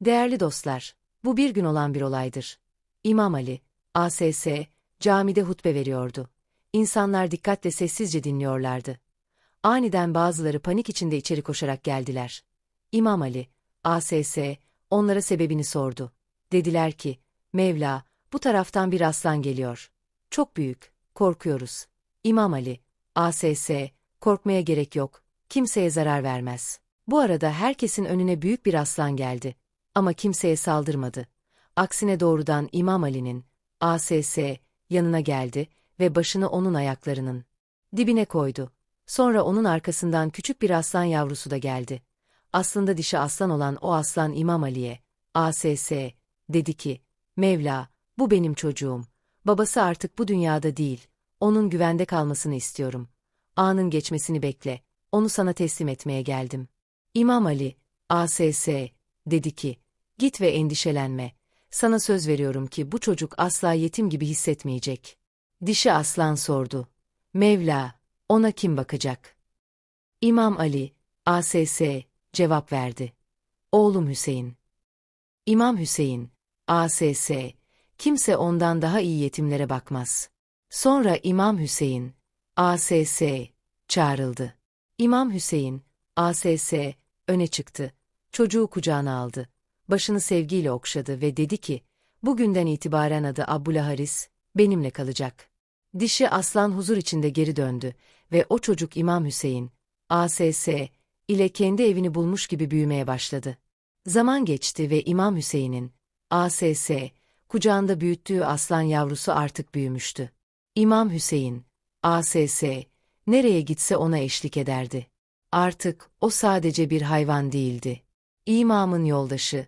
Değerli dostlar, bu bir gün olan bir olaydır. İmam Ali, ASS, camide hutbe veriyordu. İnsanlar dikkatle sessizce dinliyorlardı. Aniden bazıları panik içinde içeri koşarak geldiler. İmam Ali, ASS, onlara sebebini sordu. Dediler ki, Mevla, bu taraftan bir aslan geliyor. Çok büyük, korkuyoruz. İmam Ali, ASS, korkmaya gerek yok, kimseye zarar vermez. Bu arada herkesin önüne büyük bir aslan geldi. Ama kimseye saldırmadı. Aksine doğrudan İmam Ali'nin, ASS, yanına geldi ve başını onun ayaklarının dibine koydu. Sonra onun arkasından küçük bir aslan yavrusu da geldi. Aslında dişi aslan olan o aslan İmam Ali'ye, ASS, dedi ki, Mevla, bu benim çocuğum. Babası artık bu dünyada değil, onun güvende kalmasını istiyorum. Anın geçmesini bekle, onu sana teslim etmeye geldim. İmam Ali, ASS, dedi ki, git ve endişelenme. Sana söz veriyorum ki bu çocuk asla yetim gibi hissetmeyecek. Dişi aslan sordu. Mevla, ona kim bakacak? İmam Ali, ASS, cevap verdi. Oğlum Hüseyin. İmam Hüseyin, ASS, kimse ondan daha iyi yetimlere bakmaz. Sonra İmam Hüseyin, ASS, çağrıldı. İmam Hüseyin, ASS, öne çıktı. Çocuğu kucağına aldı. Başını sevgiyle okşadı ve dedi ki, bugünden itibaren adı Abdülaharis, benimle kalacak. Dişi aslan huzur içinde geri döndü ve o çocuk İmam Hüseyin, ASS, ile kendi evini bulmuş gibi büyümeye başladı. Zaman geçti ve İmam Hüseyin'in, ASS, kucağında büyüttüğü aslan yavrusu artık büyümüştü. İmam Hüseyin, ASS, nereye gitse ona eşlik ederdi. Artık o sadece bir hayvan değildi. İmamın yoldaşı,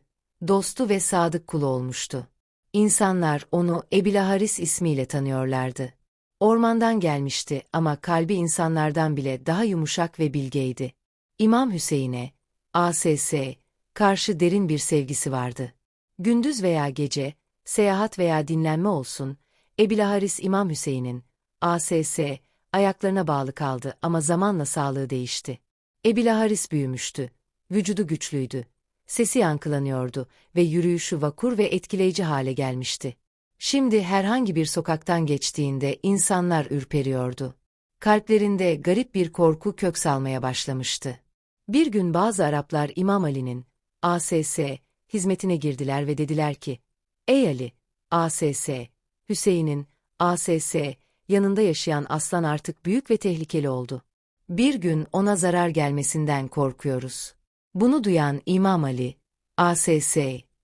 dostu ve sadık kulu olmuştu. İnsanlar onu Ebilaharis ismiyle tanıyorlardı. Ormandan gelmişti ama kalbi insanlardan bile daha yumuşak ve bilgeydi. İmam Hüseyin'e, ASS, karşı derin bir sevgisi vardı. Gündüz veya gece, seyahat veya dinlenme olsun, Ebilaharis İmam Hüseyin'in, ASS, ayaklarına bağlı kaldı ama zamanla sağlığı değişti. Ebilaharis büyümüştü, vücudu güçlüydü, sesi yankılanıyordu ve yürüyüşü vakur ve etkileyici hale gelmişti. Şimdi herhangi bir sokaktan geçtiğinde insanlar ürperiyordu. Kalplerinde garip bir korku kök salmaya başlamıştı. Bir gün bazı Araplar İmam Ali'nin, ASS, hizmetine girdiler ve dediler ki, Ey Ali, ASS, Hüseyin'in, ASS, yanında yaşayan aslan artık büyük ve tehlikeli oldu. Bir gün ona zarar gelmesinden korkuyoruz. Bunu duyan İmam Ali, ASS,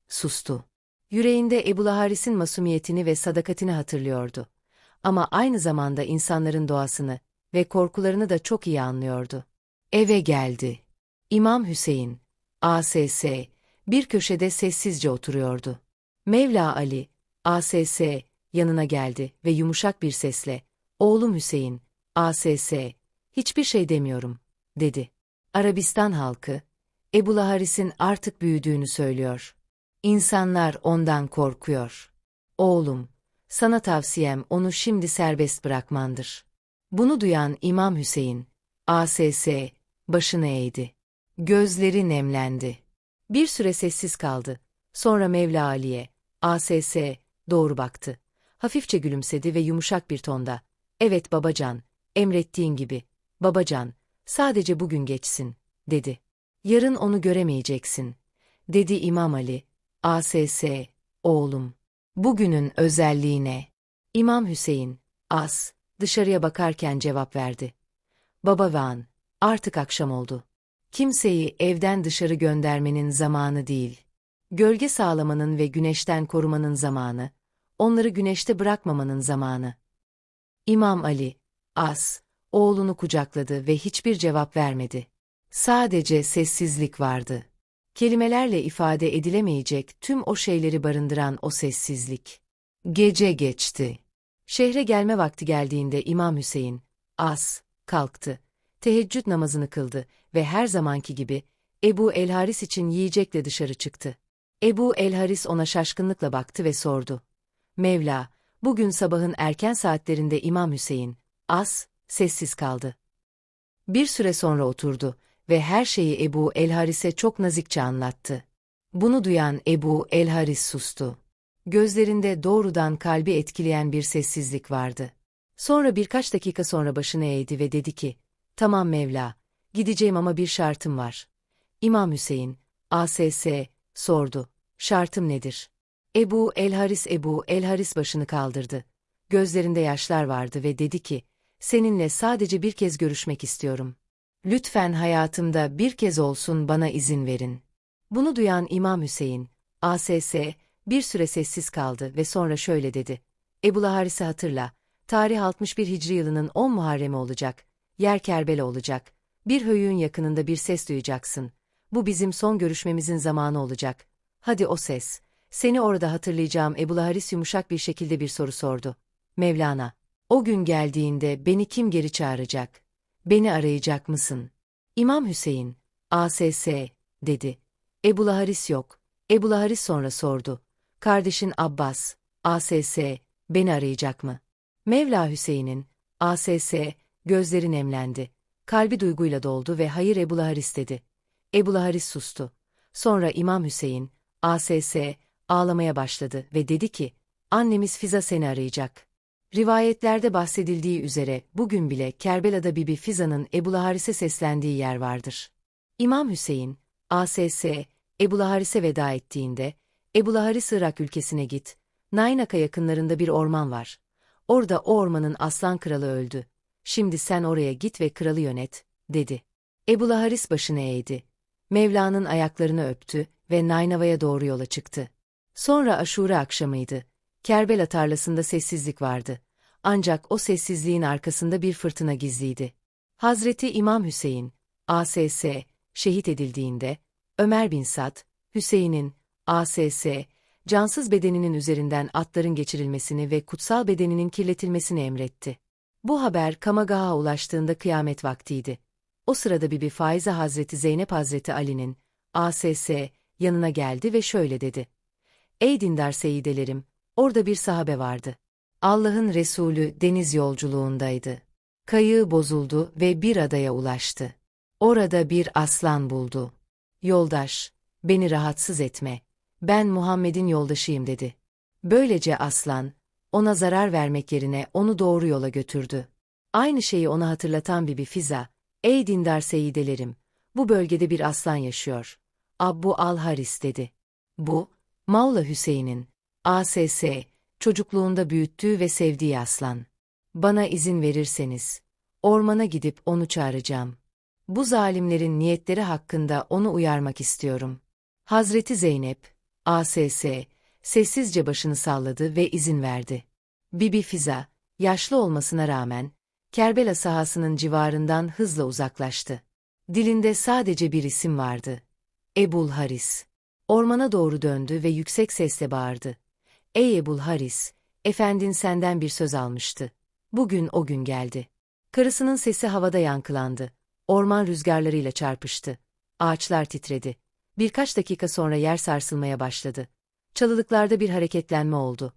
sustu. Yüreğinde Ebu Haris'in masumiyetini ve sadakatini hatırlıyordu. Ama aynı zamanda insanların doğasını ve korkularını da çok iyi anlıyordu. Eve geldi. İmam Hüseyin, ASS, bir köşede sessizce oturuyordu. Mevla Ali, ASS, yanına geldi ve yumuşak bir sesle, Oğlum Hüseyin, ASS, hiçbir şey demiyorum, dedi. Arabistan halkı, Ebu Haris'in artık büyüdüğünü söylüyor. İnsanlar ondan korkuyor. Oğlum, sana tavsiyem onu şimdi serbest bırakmandır. Bunu duyan İmam Hüseyin, ASS, başını eğdi. Gözleri nemlendi. Bir süre sessiz kaldı. Sonra Mevla Ali'ye, ASS, doğru baktı. Hafifçe gülümsedi ve yumuşak bir tonda, evet babacan, emrettiğin gibi, babacan, sadece bugün geçsin, dedi. Yarın onu göremeyeceksin, dedi İmam Ali, ASS, oğlum. Bugünün özelliğine. İmam Hüseyin, as, dışarıya bakarken cevap verdi. Baba Van, artık akşam oldu. Kimseyi evden dışarı göndermenin zamanı değil. Gölge sağlamanın ve güneşten korumanın zamanı, onları güneşte bırakmamanın zamanı. İmam Ali, as, oğlunu kucakladı ve hiçbir cevap vermedi. Sadece sessizlik vardı. Kelimelerle ifade edilemeyecek tüm o şeyleri barındıran o sessizlik. Gece geçti. Şehre gelme vakti geldiğinde İmam Hüseyin, as, kalktı. Teheccüd namazını kıldı ve her zamanki gibi Ebu El-Haris için yiyecekle dışarı çıktı. Ebu El-Haris ona şaşkınlıkla baktı ve sordu. Mevla, bugün sabahın erken saatlerinde İmam Hüseyin, as, sessiz kaldı. Bir süre sonra oturdu ve her şeyi Ebu El-Haris'e çok nazikçe anlattı. Bunu duyan Ebu El-Haris sustu. Gözlerinde doğrudan kalbi etkileyen bir sessizlik vardı. Sonra birkaç dakika sonra başını eğdi ve dedi ki, Tamam Mevla, gideceğim ama bir şartım var. İmam Hüseyin, ASS, sordu. Şartım nedir? Ebu El-Haris Ebu El-Haris başını kaldırdı. Gözlerinde yaşlar vardı ve dedi ki, Seninle sadece bir kez görüşmek istiyorum. Lütfen hayatımda bir kez olsun bana izin verin. Bunu duyan İmam Hüseyin, ASS, bir süre sessiz kaldı ve sonra şöyle dedi. Ebu Haris'i hatırla, tarih 61 Hicri yılının 10 Muharremi olacak, yer Kerbela olacak, bir höyüğün yakınında bir ses duyacaksın. Bu bizim son görüşmemizin zamanı olacak. Hadi o ses. Seni orada hatırlayacağım Ebu Haris yumuşak bir şekilde bir soru sordu. Mevlana, o gün geldiğinde beni kim geri çağıracak? Beni arayacak mısın? İmam Hüseyin, ASS, dedi. Ebu Haris yok. Ebu Haris sonra sordu. Kardeşin Abbas, ASS, beni arayacak mı? Mevla Hüseyin'in, ASS, gözleri nemlendi. Kalbi duyguyla doldu ve hayır Ebu Haris dedi. Ebu Haris sustu. Sonra İmam Hüseyin, ASS, ağlamaya başladı ve dedi ki, annemiz Fiza seni arayacak. Rivayetlerde bahsedildiği üzere bugün bile Kerbela'da Bibi Fiza'nın Ebu Haris'e seslendiği yer vardır. İmam Hüseyin, ASS, Ebu Haris'e veda ettiğinde, Ebu Haris Irak ülkesine git, Naynaka yakınlarında bir orman var. Orada o ormanın aslan kralı öldü. Şimdi sen oraya git ve kralı yönet, dedi. Ebu Haris başını eğdi. Mevla'nın ayaklarını öptü ve Naynava'ya doğru yola çıktı. Sonra aşure akşamıydı. Kerbela tarlasında sessizlik vardı. Ancak o sessizliğin arkasında bir fırtına gizliydi. Hazreti İmam Hüseyin, ASS, şehit edildiğinde, Ömer bin Sad, Hüseyin'in, ASS, cansız bedeninin üzerinden atların geçirilmesini ve kutsal bedeninin kirletilmesini emretti. Bu haber Kamagah'a ulaştığında kıyamet vaktiydi. O sırada Bibi Faize Hazreti Zeynep Hazreti Ali'nin, ASS, yanına geldi ve şöyle dedi. Ey dindar seyidelerim, orada bir sahabe vardı. Allah'ın Resulü deniz yolculuğundaydı. Kayığı bozuldu ve bir adaya ulaştı. Orada bir aslan buldu. Yoldaş, beni rahatsız etme. Ben Muhammed'in yoldaşıyım dedi. Böylece aslan, ona zarar vermek yerine onu doğru yola götürdü. Aynı şeyi ona hatırlatan Bibi Fiza, ''Ey dindar seyidelerim, bu bölgede bir aslan yaşıyor. Abbu al-Haris dedi. Bu, Mavla Hüseyin'in, ASS, çocukluğunda büyüttüğü ve sevdiği aslan. Bana izin verirseniz, ormana gidip onu çağıracağım. Bu zalimlerin niyetleri hakkında onu uyarmak istiyorum. Hazreti Zeynep, ASS, sessizce başını salladı ve izin verdi. Bibi Fiza, yaşlı olmasına rağmen, Kerbela sahasının civarından hızla uzaklaştı. Dilinde sadece bir isim vardı. Ebul Haris. Ormana doğru döndü ve yüksek sesle bağırdı. Ey Ebul Haris, efendin senden bir söz almıştı. Bugün o gün geldi. Karısının sesi havada yankılandı. Orman rüzgarlarıyla çarpıştı. Ağaçlar titredi. Birkaç dakika sonra yer sarsılmaya başladı. Çalılıklarda bir hareketlenme oldu.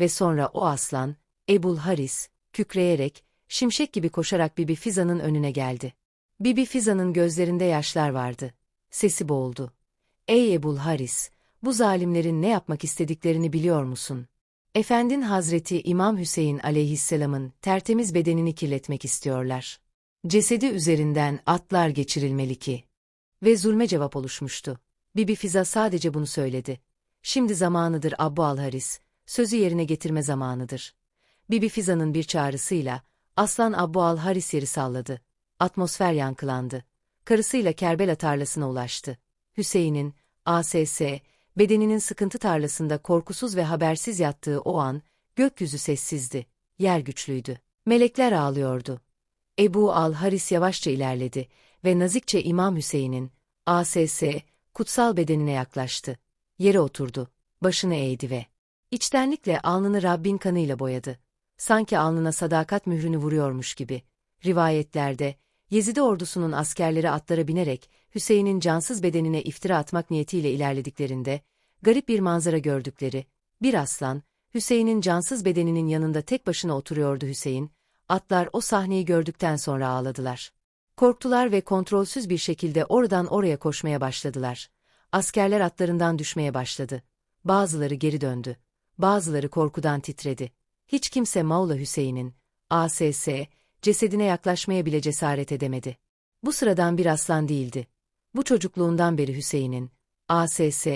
Ve sonra o aslan, Ebul Haris, kükreyerek, şimşek gibi koşarak Bibi Fiza'nın önüne geldi. Bibi Fiza'nın gözlerinde yaşlar vardı. Sesi boğuldu. Ey Ebul Haris, bu zalimlerin ne yapmak istediklerini biliyor musun? Efendin Hazreti İmam Hüseyin aleyhisselamın tertemiz bedenini kirletmek istiyorlar. Cesedi üzerinden atlar geçirilmeli ki. Ve zulme cevap oluşmuştu. Bibi Fiza sadece bunu söyledi. Şimdi zamanıdır Abbu al-Haris, sözü yerine getirme zamanıdır. Bibi Fiza'nın bir çağrısıyla, Aslan Abbu al-Haris yeri salladı. Atmosfer yankılandı. Karısıyla Kerbela tarlasına ulaştı. Hüseyin'in, ASS, bedeninin sıkıntı tarlasında korkusuz ve habersiz yattığı o an, gökyüzü sessizdi, yer güçlüydü. Melekler ağlıyordu. Ebu al-Haris yavaşça ilerledi ve nazikçe İmam Hüseyin'in, ASS, kutsal bedenine yaklaştı. Yere oturdu, başını eğdi ve içtenlikle alnını Rabbin kanıyla boyadı. Sanki alnına sadakat mührünü vuruyormuş gibi. Rivayetlerde, Yezide ordusunun askerleri atlara binerek Hüseyin'in cansız bedenine iftira atmak niyetiyle ilerlediklerinde, garip bir manzara gördükleri, bir aslan, Hüseyin'in cansız bedeninin yanında tek başına oturuyordu Hüseyin, atlar o sahneyi gördükten sonra ağladılar. Korktular ve kontrolsüz bir şekilde oradan oraya koşmaya başladılar. askerler atlarından düşmeye başladı. Bazıları geri döndü. Bazıları korkudan titredi. Hiç kimse Maula Hüseyin'in, ASS, cesedine yaklaşmaya bile cesaret edemedi. Bu sıradan bir aslan değildi. Bu çocukluğundan beri Hüseyin'in, ASS,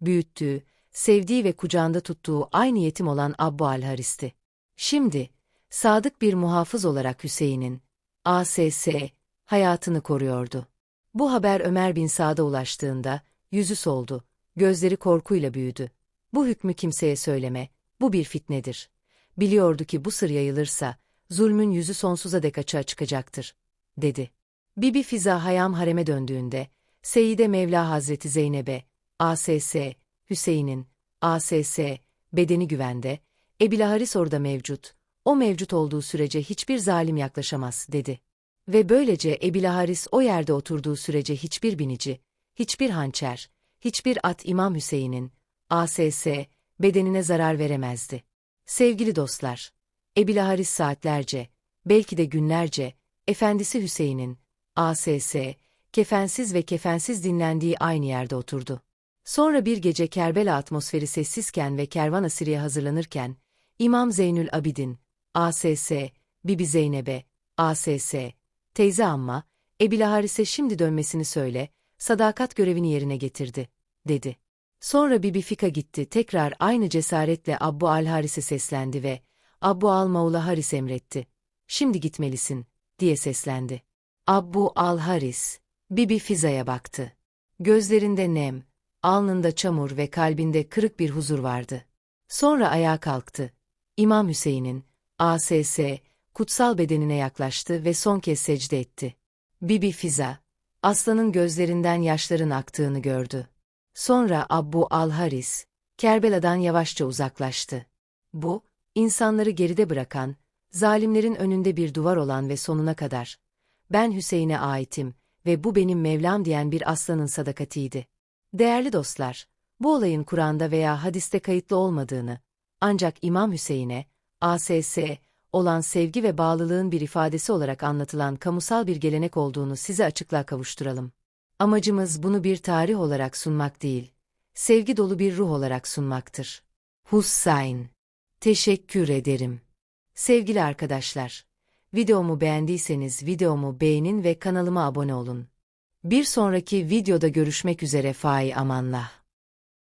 büyüttüğü, sevdiği ve kucağında tuttuğu aynı yetim olan Abbu Al-Haris'ti. Şimdi, sadık bir muhafız olarak Hüseyin'in, ASS, hayatını koruyordu. Bu haber Ömer bin Sa'da ulaştığında, yüzü soldu, gözleri korkuyla büyüdü. Bu hükmü kimseye söyleme, bu bir fitnedir. Biliyordu ki bu sır yayılırsa, zulmün yüzü sonsuza dek açığa çıkacaktır, dedi. Bibi Fiza Hayam hareme döndüğünde, Seyyide Mevla Hazreti Zeynep'e, ASS, Hüseyin'in, ASS, bedeni güvende, Ebilaharis orada mevcut, o mevcut olduğu sürece hiçbir zalim yaklaşamaz, dedi. Ve böylece Ebilaharis o yerde oturduğu sürece hiçbir binici, hiçbir hançer, hiçbir at İmam Hüseyin'in, ASS, bedenine zarar veremezdi. Sevgili dostlar, Ebilaharis saatlerce, belki de günlerce, efendisi Hüseyin'in, ASS, kefensiz ve kefensiz dinlendiği aynı yerde oturdu. Sonra bir gece Kerbela atmosferi sessizken ve kervan asiriye hazırlanırken, İmam Zeynül Abidin, ASS, Bibi Zeynep'e, ASS, teyze amma, Ebilaharis'e şimdi dönmesini söyle, sadakat görevini yerine getirdi, dedi. Sonra Bibi Fika gitti, tekrar aynı cesaretle Abbu al-Haris'e seslendi ve Abbu al-Maula Haris emretti. Şimdi gitmelisin, diye seslendi. Abbu al-Haris, Bibi Fiza'ya baktı. Gözlerinde nem, alnında çamur ve kalbinde kırık bir huzur vardı. Sonra ayağa kalktı. İmam Hüseyin'in, ASS, kutsal bedenine yaklaştı ve son kez secde etti. Bibi Fiza, aslanın gözlerinden yaşların aktığını gördü. Sonra Abbu al-Haris, Kerbela'dan yavaşça uzaklaştı. Bu, insanları geride bırakan, zalimlerin önünde bir duvar olan ve sonuna kadar, ben Hüseyin'e aitim ve bu benim Mevlam diyen bir aslanın sadakatiydi. Değerli dostlar, bu olayın Kur'an'da veya hadiste kayıtlı olmadığını, ancak İmam Hüseyin'e, ASS, olan sevgi ve bağlılığın bir ifadesi olarak anlatılan kamusal bir gelenek olduğunu size açıklığa kavuşturalım. Amacımız bunu bir tarih olarak sunmak değil, sevgi dolu bir ruh olarak sunmaktır. Hussein. Teşekkür ederim. Sevgili arkadaşlar, videomu beğendiyseniz videomu beğenin ve kanalıma abone olun. Bir sonraki videoda görüşmek üzere fai amanlah.